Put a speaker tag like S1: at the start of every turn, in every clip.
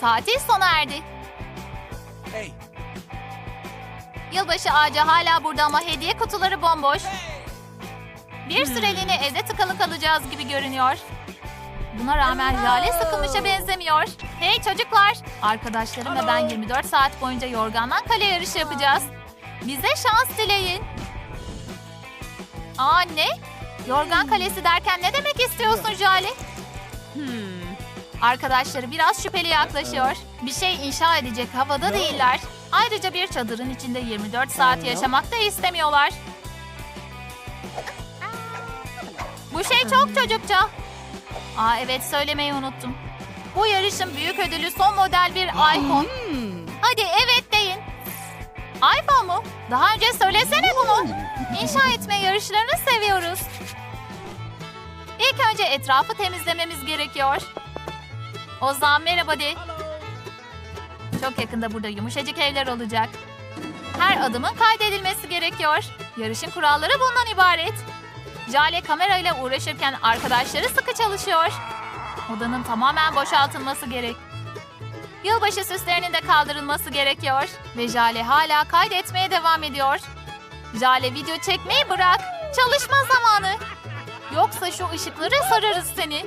S1: Tatil sona erdi.
S2: Hey.
S1: Yılbaşı ağacı hala burada ama hediye kutuları bomboş. Bir süreliğine evde tıkalı kalacağız gibi görünüyor. Buna rağmen Jale sıkılmışa benzemiyor. Hey çocuklar! Arkadaşlarım ve ben 24 saat boyunca yorgandan kale yarışı yapacağız. Bize şans dileyin. Aa ne? Yorgan kalesi derken ne demek istiyorsun Jale? Arkadaşları biraz şüpheli yaklaşıyor. Bir şey inşa edecek havada değiller. Ayrıca bir çadırın içinde 24 saat yaşamak da istemiyorlar. Bu şey çok çocukça. Aa evet söylemeyi unuttum. Bu yarışın büyük ödülü son model bir iPhone. Hadi evet deyin. iPhone mu? Daha önce söylesene bunu. İnşa etme yarışlarını seviyoruz. İlk önce etrafı temizlememiz gerekiyor. Ozan merhaba de. Çok yakında burada yumuşacık evler olacak. Her adımın kaydedilmesi gerekiyor. Yarışın kuralları bundan ibaret. Jale kamerayla uğraşırken arkadaşları sıkı çalışıyor. Odanın tamamen boşaltılması gerek. Yılbaşı süslerinin de kaldırılması gerekiyor. Ve Jale hala kaydetmeye devam ediyor. Jale video çekmeyi bırak. Çalışma zamanı. Yoksa şu ışıkları sararız seni.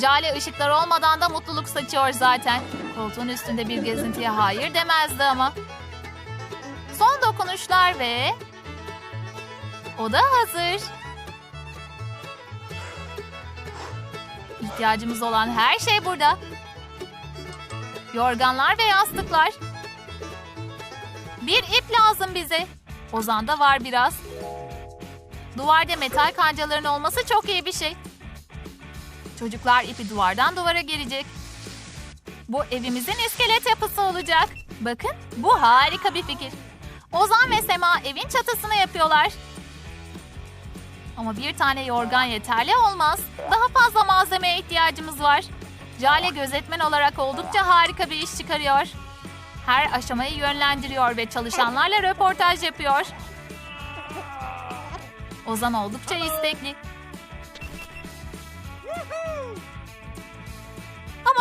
S1: Jale ışıklar olmadan da mutluluk saçıyor zaten. Koltuğun üstünde bir gezintiye hayır demezdi ama. Son dokunuşlar ve... O da hazır. İhtiyacımız olan her şey burada. Yorganlar ve yastıklar. Bir ip lazım bize. Ozan'da var biraz. Duvarda metal kancaların olması çok iyi bir şey. Çocuklar ipi duvardan duvara gelecek. Bu evimizin iskelet yapısı olacak. Bakın bu harika bir fikir. Ozan ve Sema evin çatısını yapıyorlar. Ama bir tane yorgan yeterli olmaz. Daha fazla malzemeye ihtiyacımız var. Jale gözetmen olarak oldukça harika bir iş çıkarıyor. Her aşamayı yönlendiriyor ve çalışanlarla röportaj yapıyor. Ozan oldukça istekli.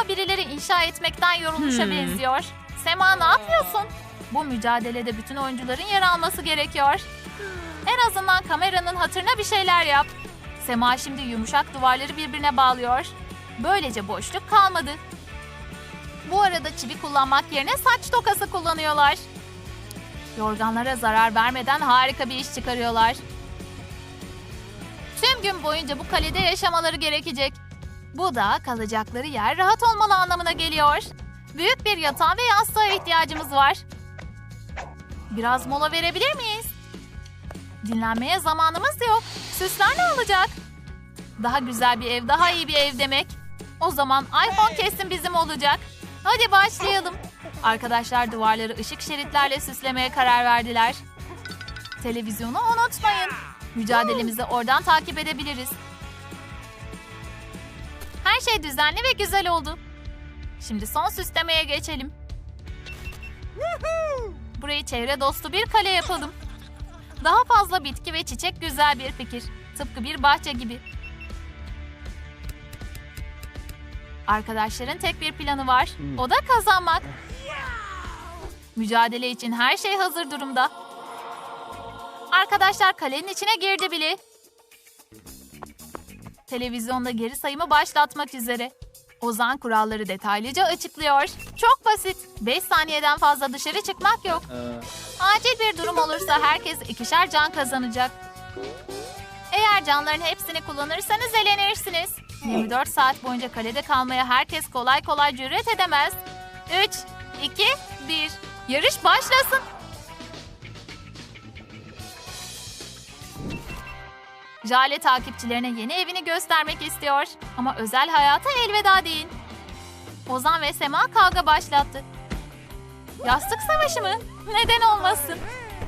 S1: Birileri inşa etmekten yorulmuşa benziyor. Sema ne yapıyorsun? Bu mücadelede bütün oyuncuların yer alması gerekiyor. En azından kameranın hatırına bir şeyler yap. Sema şimdi yumuşak duvarları birbirine bağlıyor. Böylece boşluk kalmadı. Bu arada çivi kullanmak yerine saç tokası kullanıyorlar. Yorganlara zarar vermeden harika bir iş çıkarıyorlar. Tüm gün boyunca bu kalede yaşamaları gerekecek. Bu da kalacakları yer rahat olmalı anlamına geliyor. Büyük bir yatağa ve yastığa ihtiyacımız var. Biraz mola verebilir miyiz? Dinlenmeye zamanımız yok. Süsler ne olacak? Daha güzel bir ev, daha iyi bir ev demek. O zaman iPhone kesin bizim olacak. Hadi başlayalım. Arkadaşlar duvarları ışık şeritlerle süslemeye karar verdiler. Televizyonu unutmayın. Mücadelemizi oradan takip edebiliriz. Şey düzenli ve güzel oldu. Şimdi son süslemeye geçelim. Burayı çevre dostu bir kale yapalım. Daha fazla bitki ve çiçek güzel bir fikir. Tıpkı bir bahçe gibi. Arkadaşların tek bir planı var. O da kazanmak. Mücadele için her şey hazır durumda. Arkadaşlar kalenin içine girdi bile. Televizyonda geri sayımı başlatmak üzere. Ozan kuralları detaylıca açıklıyor. Çok basit. 5 saniyeden fazla dışarı çıkmak yok. Acil bir durum olursa herkes ikişer can kazanacak. Eğer canların hepsini kullanırsanız elenirsiniz. 24 saat boyunca kalede kalmaya herkes kolay kolay cüret edemez. 3, 2, 1. Yarış başlasın. Jale takipçilerine yeni evini göstermek istiyor. Ama özel hayata elveda deyin. Ozan ve Sema kavga başlattı. Yastık savaşı mı? Neden olmasın?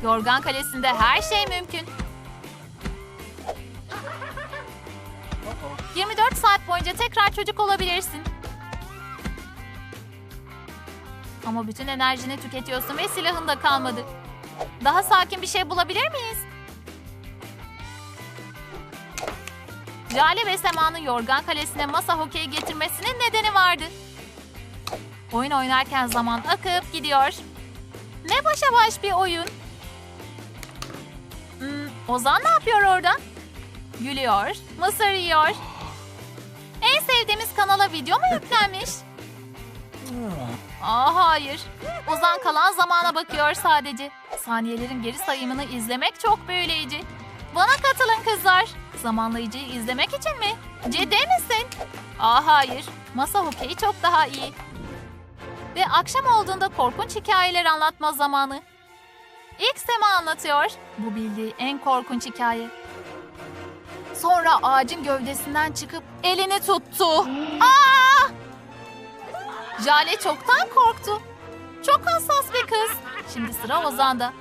S1: Yorgan Kalesi'nde her şey mümkün. 24 saat boyunca tekrar çocuk olabilirsin. Ama bütün enerjini tüketiyorsun ve silahın da kalmadı. Daha sakin bir şey bulabilir miyiz? Jale ve Sema'nın Yorgan Kalesi'ne masa hokeyi getirmesinin nedeni vardı. Oyun oynarken zaman akıp gidiyor. Ne başa baş bir oyun. Hmm, Ozan ne yapıyor orada? Gülüyor, mısır yiyor. En sevdiğimiz kanala video mu yüklenmiş? Aa hayır. Ozan kalan zamana bakıyor sadece. Saniyelerin geri sayımını izlemek çok büyüleyici. Bana katılın kızlar. Zamanlayıcıyı izlemek için mi? Ciddi misin? Aa hayır. Masa hokeyi çok daha iyi. Ve akşam olduğunda korkunç hikayeler anlatma zamanı. İlk Sema anlatıyor. Bu bildiği en korkunç hikaye. Sonra ağacın gövdesinden çıkıp elini tuttu. Aa! Jale çoktan korktu. Çok hassas bir kız. Şimdi sıra Ozan'da.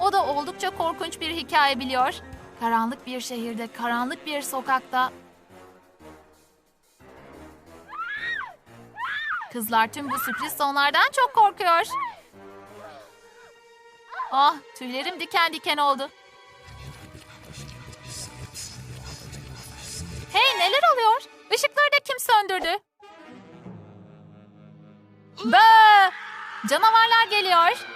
S1: O da oldukça korkunç bir hikaye biliyor. Karanlık bir şehirde, karanlık bir sokakta. Kızlar tüm bu sürpriz sonlardan çok korkuyor. Ah, tüylerim diken diken oldu. Hey, neler oluyor? Işıkları da kim söndürdü? Bı! Canavarlar geliyor.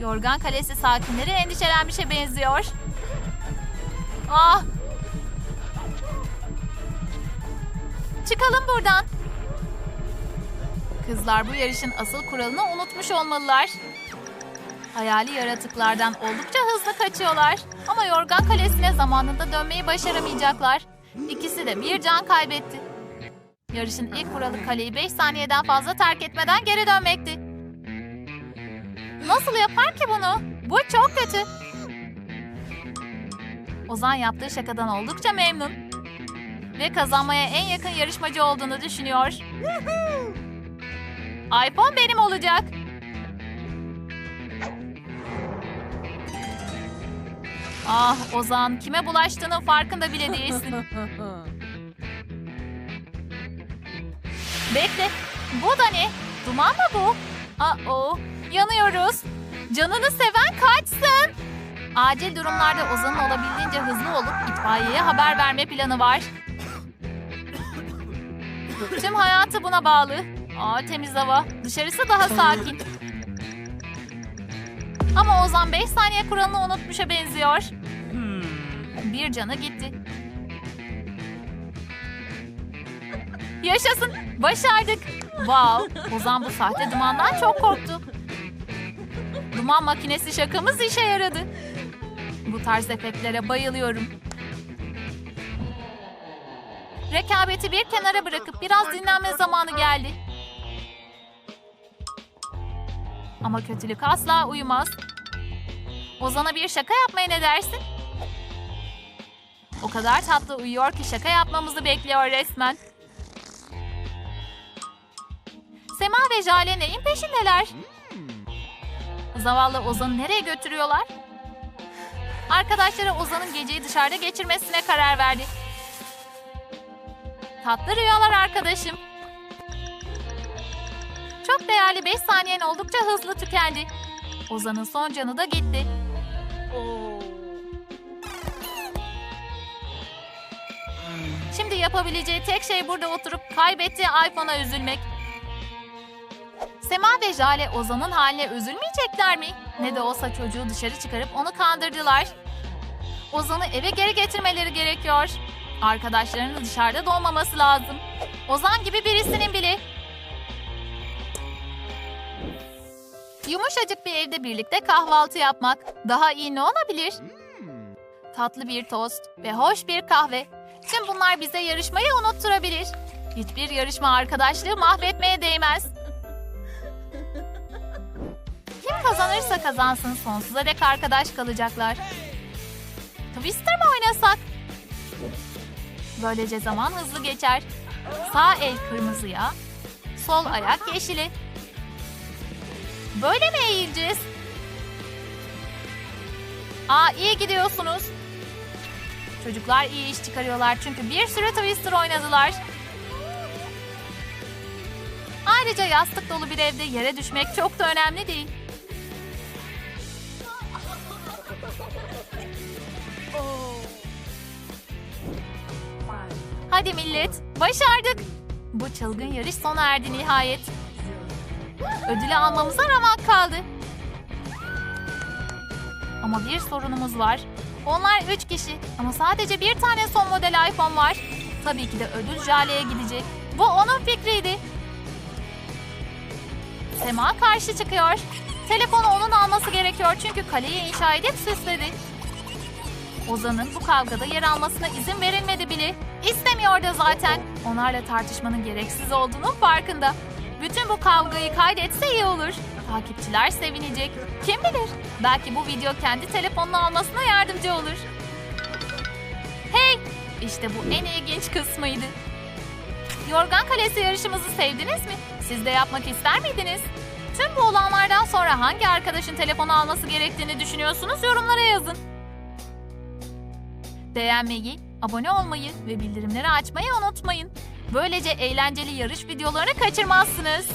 S1: Yorgan Kalesi sakinleri endişelenmişe benziyor. Ah! Çıkalım buradan. Kızlar bu yarışın asıl kuralını unutmuş olmalılar. Hayali yaratıklardan oldukça hızlı kaçıyorlar. Ama Yorgan Kalesi'ne zamanında dönmeyi başaramayacaklar. İkisi de bir can kaybetti. Yarışın ilk kuralı kaleyi 5 saniyeden fazla terk etmeden geri dönmekti. Nasıl yapar ki bunu? Bu çok kötü. Ozan yaptığı şakadan oldukça memnun. Ve kazanmaya en yakın yarışmacı olduğunu düşünüyor. iPhone benim olacak. Ah Ozan kime bulaştığının farkında bile değilsin. Bekle. Bu da ne? Duman mı bu? Aa, yanıyoruz. Canını seven kaçsın. Acil durumlarda Ozan'ın olabildiğince hızlı olup itfaiyeye haber verme planı var. Tüm hayatı buna bağlı. Aa temiz hava. Dışarısı daha sakin. Ama Ozan 5 saniye kuralını unutmuşa benziyor. Bir canı gitti. Yaşasın. Başardık. Wow. Ozan bu sahte dumandan çok korktu. Duman makinesi şakamız işe yaradı. Bu tarz efektlere bayılıyorum. Rekabeti bir kenara bırakıp biraz dinlenme zamanı geldi. Ama kötülük asla uyumaz. Ozan'a bir şaka yapmaya ne dersin? O kadar tatlı uyuyor ki şaka yapmamızı bekliyor resmen. Sema ve Jale neyin peşindeler? Zavallı Ozan'ı nereye götürüyorlar? Arkadaşları Ozan'ın geceyi dışarıda geçirmesine karar verdi. Tatlı rüyalar arkadaşım. Çok değerli 5 saniyen oldukça hızlı tükendi. Ozan'ın son canı da gitti. Şimdi yapabileceği tek şey burada oturup kaybettiği iPhone'a üzülmek. Sema ve Jale Ozan'ın haline üzülmeyecekler mi? Ne de olsa çocuğu dışarı çıkarıp onu kandırdılar. Ozan'ı eve geri getirmeleri gerekiyor. Arkadaşlarının dışarıda doğmaması lazım. Ozan gibi birisinin bile. Yumuşacık bir evde birlikte kahvaltı yapmak. Daha iyi ne olabilir? Tatlı bir tost ve hoş bir kahve. Tüm bunlar bize yarışmayı unutturabilir. Hiçbir yarışma arkadaşlığı mahvetmeye değmez. Kazanırsa kazansın sonsuza dek arkadaş kalacaklar. Twister mi oynasak? Böylece zaman hızlı geçer. Sağ el kırmızıya, sol ayak yeşili. Böyle mi eğileceğiz? Aa iyi gidiyorsunuz. Çocuklar iyi iş çıkarıyorlar çünkü bir sürü Twister oynadılar. Ayrıca yastık dolu bir evde yere düşmek çok da önemli değil. Hadi millet, başardık. Bu çılgın yarış sona erdi nihayet. Ödülü almamıza ramak kaldı. Ama bir sorunumuz var. Onlar üç kişi ama sadece bir tane son model iPhone var. Tabii ki de ödül Jale'ye gidecek. Bu onun fikriydi. Sema karşı çıkıyor. Telefonu onun alması gerekiyor çünkü kaleyi inşa edip süsledi. Ozan'ın bu kavgada yer almasına izin verilmedi bile. İstemiyor da zaten. Onlarla tartışmanın gereksiz olduğunun farkında. Bütün bu kavgayı kaydetse iyi olur. Takipçiler sevinecek. Kim bilir? Belki bu video kendi telefonunu almasına yardımcı olur. Hey! İşte bu en ilginç kısmıydı. Yorgan Kalesi yarışımızı sevdiniz mi? Siz de yapmak ister miydiniz? Tüm bu olanlardan sonra hangi arkadaşın telefonu alması gerektiğini düşünüyorsunuz yorumlara yazın. Beğenmeyi, abone olmayı ve bildirimleri açmayı unutmayın. Böylece eğlenceli yarış videolarını kaçırmazsınız.